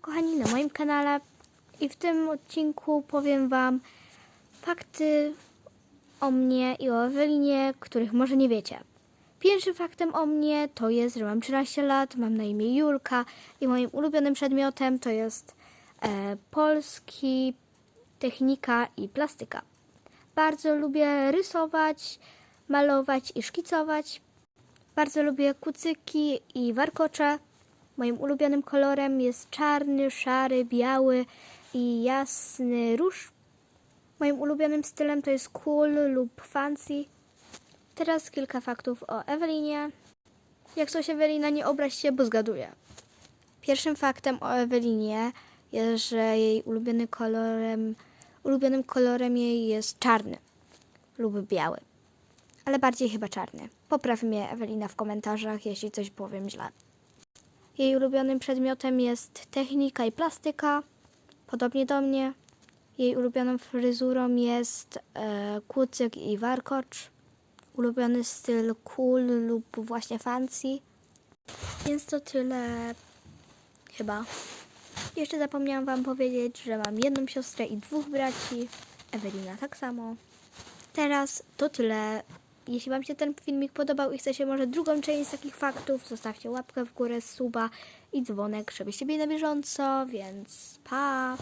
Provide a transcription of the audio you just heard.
kochani, na moim kanale i w tym odcinku powiem Wam fakty o mnie i o Ewelinie, których może nie wiecie. Pierwszym faktem o mnie to jest, że mam 13 lat, mam na imię Julka i moim ulubionym przedmiotem to jest e, polski, technika i plastyka. Bardzo lubię rysować, malować i szkicować. Bardzo lubię kucyki i warkocze. Moim ulubionym kolorem jest czarny, szary, biały i jasny róż. Moim ulubionym stylem to jest cool lub fancy. Teraz kilka faktów o Ewelinie. Jak coś Ewelina, nie obraź się, bo zgaduję. Pierwszym faktem o Ewelinie jest, że jej ulubiony kolorem, ulubionym kolorem jej jest czarny lub biały. Ale bardziej chyba czarny. Popraw mnie Ewelina w komentarzach, jeśli coś powiem źle. Jej ulubionym przedmiotem jest technika i plastyka, podobnie do mnie. Jej ulubioną fryzurą jest e, kucyk i warkocz. Ulubiony styl cool lub właśnie fancy. Więc to tyle chyba. Jeszcze zapomniałam Wam powiedzieć, że mam jedną siostrę i dwóch braci. Ewelina tak samo. Teraz to tyle. Jeśli Wam się ten filmik podobał i chcecie może drugą część z takich faktów, zostawcie łapkę w górę, suba i dzwonek, żebyście byli na bieżąco, więc pa!